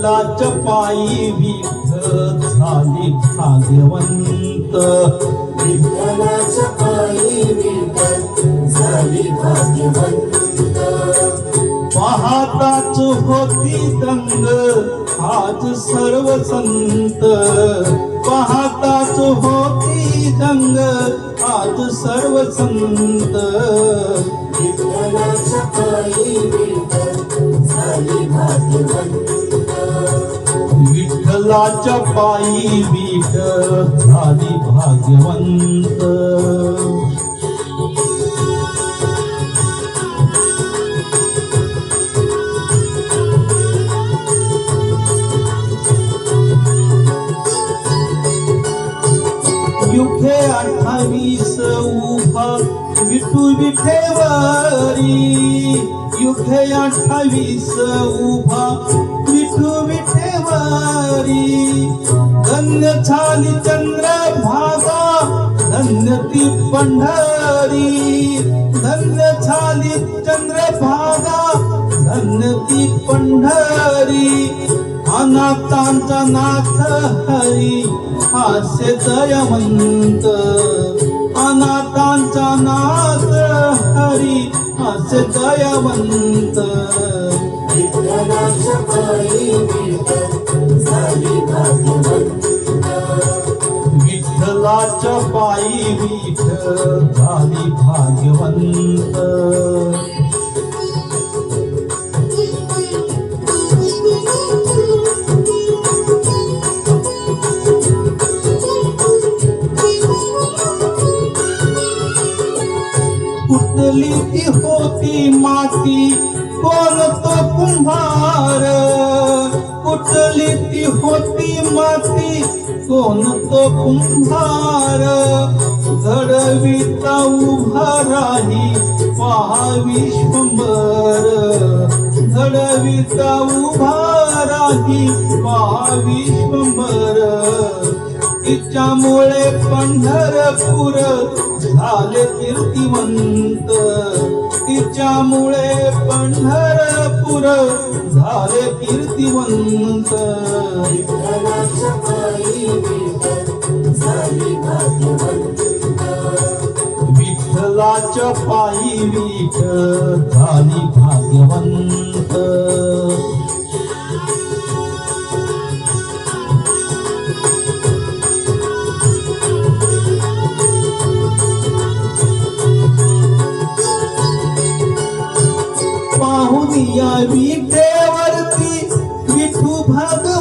विठ्ठलाच्या पायी विठ्ठल झाली भाग्यवंत. विठ्ठलाच्या पायी विठ्ठल झाली भाग्यवंत. पाहताच होती दंग आज सर्व संत. पाहताच होती दंग आज सर्व संत. विठ्ठलाच्या पायी झाली भाग्यवंत. विठ्ठलाच्या पायी बीट झाली भाग्यवंत. युखे अठ्ठावीस उभा विठू विठेवारी. युखे अठ्ठावीस उभा विठू विठे सुंदरी धन्य झाली चंद्र भागा धन्य ती पंढरी. धन्य झाली चंद्र भागा धन्य ती पंढरी. अनाथांचा नाथ हरी हास्य दयवंत अनाथांचा नाथ हरी हास्य दयवंत विठ्ठलाच्या पायी विठ झाली भाग्यवंत. कुठली ती होती माती? कोण तो कुंभार. कुठली ती होती माती? कोण तो कुंभार? घडविता उभा राही पहा विश्वंभर घडविता उभा राही पहा विश्वंभर तिच्यामुळे पंढरपूर झाले कीर्तिवंत. तिच्यामुळे पंढरपूर झाले कीर्तिवंत. विठ्ठलाच्या पायी विठ्ठलाच्या पायी विठ झाली भाग्यवंत.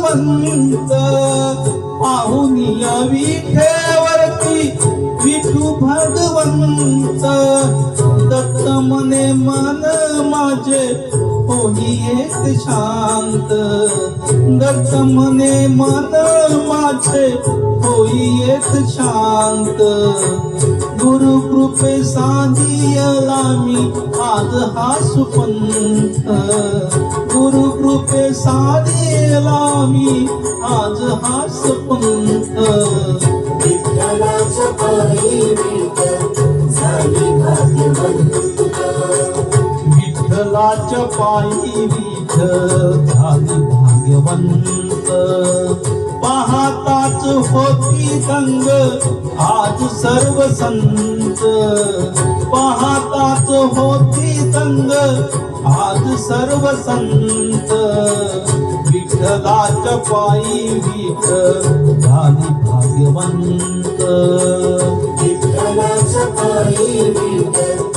भगवंत पाहून या विठेवरती विठू भगवंत. दत्त मने मन माझे होई एक शांत. दत्त मने मन माझे होई एक शांत. गुरु कृपे साधियला मी आज हा सुपंथ. गुरु कृपे साधियला मी आज हा सुपंथ. विठ्ठलाच्या पायी विठ झाली भाग्यवंत. पाहताच होती दंग आज सर्व संत पाहताच होती दंग आज सर्व संत विठ्ठलाच्या पायी विठ झाली भाग्यवंत. विठ्ठलाच्या पायी विठ